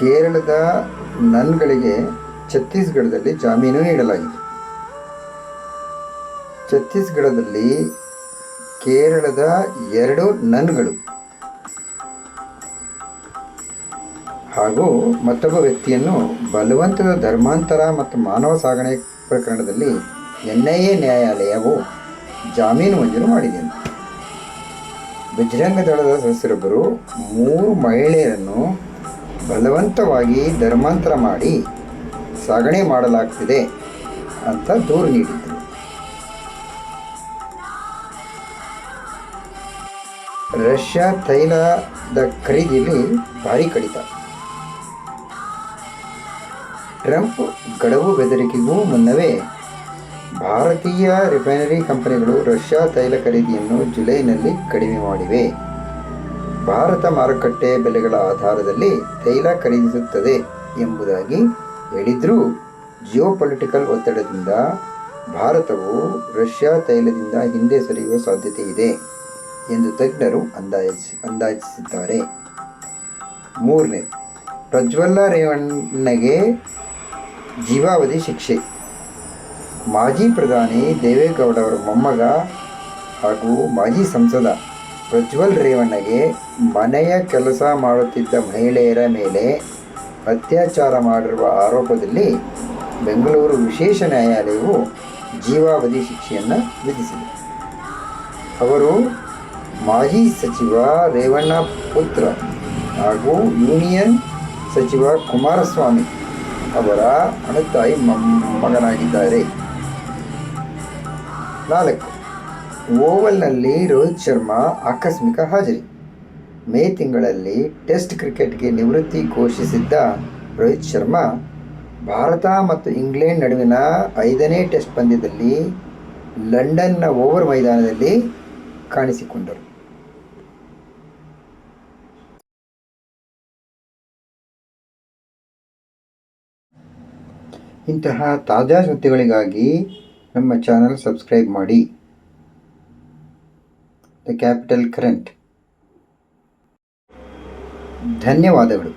ಕೇರಳದ ನನ್ಗಳಿಗೆ ಛತ್ತೀಸ್ಗಢದಲ್ಲಿ ಜಾಮೀನು ನೀಡಲಾಗಿದೆ. ಛತ್ತೀಸ್ಗಢದಲ್ಲಿ ಕೇರಳದ ಎರಡು ನನ್ಗಳು ಹಾಗೂ ಮತ್ತೊಬ್ಬ ವ್ಯಕ್ತಿಯನ್ನು ಬಲವಂತದ ಧರ್ಮಾಂತರ ಮತ್ತು ಮಾನವ ಸಾಗಣೆ ಪ್ರಕರಣದಲ್ಲಿ ಎನ್ ಐ ಎ ನ್ಯಾಯಾಲಯವು ಜಾಮೀನು ಮಂಜೂರು ಮಾಡಿದೆ. ಬಜರಂಗ ದಳದ ಸದಸ್ಯರೊಬ್ಬರು ಮೂರು ಮಹಿಳೆಯರನ್ನು ಬಲವಂತವಾಗಿ ಧರ್ಮಾಂತರ ಮಾಡಿ ಸಾಗಣೆ ಮಾಡಲಾಗ್ತಿದೆ ಅಂತ ದೂರು ನೀಡಿದ್ದರು. ರಷ್ಯಾ ತೈಲದ ಖರೀದಿಯಲ್ಲಿ ಭಾರಿ ಕಡಿತ. ಟ್ರಂಪ್ ಗಡವು ಬೆದರಿಕೆಗೂ ಮುನ್ನವೇ ಭಾರತೀಯ ರಿಫೈನರಿ ಕಂಪನಿಗಳು ರಷ್ಯಾ ತೈಲ ಖರೀದಿಯನ್ನು ಜುಲೈನಲ್ಲಿ ಕಡಿಮೆ ಮಾಡಿವೆ. ಭಾರತ ಮಾರುಕಟ್ಟೆ ಬೆಲೆಗಳ ಆಧಾರದಲ್ಲಿ ತೈಲ ಖರೀದಿಸುತ್ತದೆ ಎಂಬುದಾಗಿ ಹೇಳಿದ್ರೂ ಜಿಯೋಪೊಲಿಟಿಕಲ್ ಒತ್ತಡದಿಂದ ಭಾರತವು ರಷ್ಯಾ ತೈಲದಿಂದ ಹಿಂದೆ ಸರಿಯುವ ಸಾಧ್ಯತೆ ಇದೆ ಎಂದು ತಜ್ಞರು ಅಂದಾಜಿ, ಅಂದಾಜಿಸಿದ್ದಾರೆ. ಮೂರನೇ ಪ್ರಜ್ವಲ್ಲ ರೇವಣ್ಣಗೆ ಜೀವಾವಧಿ ಶಿಕ್ಷೆ. ಮಾಜಿ ಪ್ರಧಾನಿ ದೇವೇಗೌಡ ಅವರ ಮೊಮ್ಮಗ ಹಾಗೂ ಮಾಜಿ ಸಂಸದ ಪ್ರಜ್ವಲ್ ರೇವಣ್ಣಗೆ ಮನೆಯ ಕೆಲಸ ಮಾಡುತ್ತಿದ್ದ ಮಹಿಳೆಯರ ಮೇಲೆ ಅತ್ಯಾಚಾರ ಮಾಡಿರುವ ಆರೋಪದಲ್ಲಿ ಬೆಂಗಳೂರು ವಿಶೇಷ ನ್ಯಾಯಾಲಯವು ಜೀವಾವಧಿ ಶಿಕ್ಷೆಯನ್ನು ವಿಧಿಸಿದೆ. ಅವರು ಮಾಜಿ ಸಚಿವ ರೇವಣ್ಣ ಪುತ್ರ ಹಾಗೂ ಯೂನಿಯನ್ ಸಚಿವ ಕುಮಾರಸ್ವಾಮಿ ಅವರ ಅಣತಾಯಿ ಮಗನಾಗಿದ್ದಾರೆ. ನಾಲ್ಕು. ಓವಲ್ನಲ್ಲಿ ರೋಹಿತ್ ಶರ್ಮಾ ಆಕಸ್ಮಿಕ ಹಾಜರಿ. ಮೇ ತಿಂಗಳಲ್ಲಿ ಟೆಸ್ಟ್ ಕ್ರಿಕೆಟ್ಗೆ ನಿವೃತ್ತಿ ಘೋಷಿಸಿದ್ದ ರೋಹಿತ್ ಶರ್ಮಾ, ಭಾರತ ಮತ್ತು ಇಂಗ್ಲೆಂಡ್ ನಡುವಿನ ಐದನೇ ಟೆಸ್ಟ್ ಪಂದ್ಯದಲ್ಲಿ ಲಂಡನ್ನ ಓವರ್ ಮೈದಾನದಲ್ಲಿ ಕಾಣಿಸಿಕೊಂಡರು. ಇಂತಹ ತಾಜಾ ಸುದ್ದಿಗಳಿಗಾಗಿ ನಮ್ಮ ಚಾನಲ್ ಸಬ್ಸ್ಕ್ರೈಬ್ ಮಾಡಿ. ದ ಕ್ಯಾಪಿಟಲ್ ಕರೆಂಟ್ ಧನ್ಯವಾದಗಳು.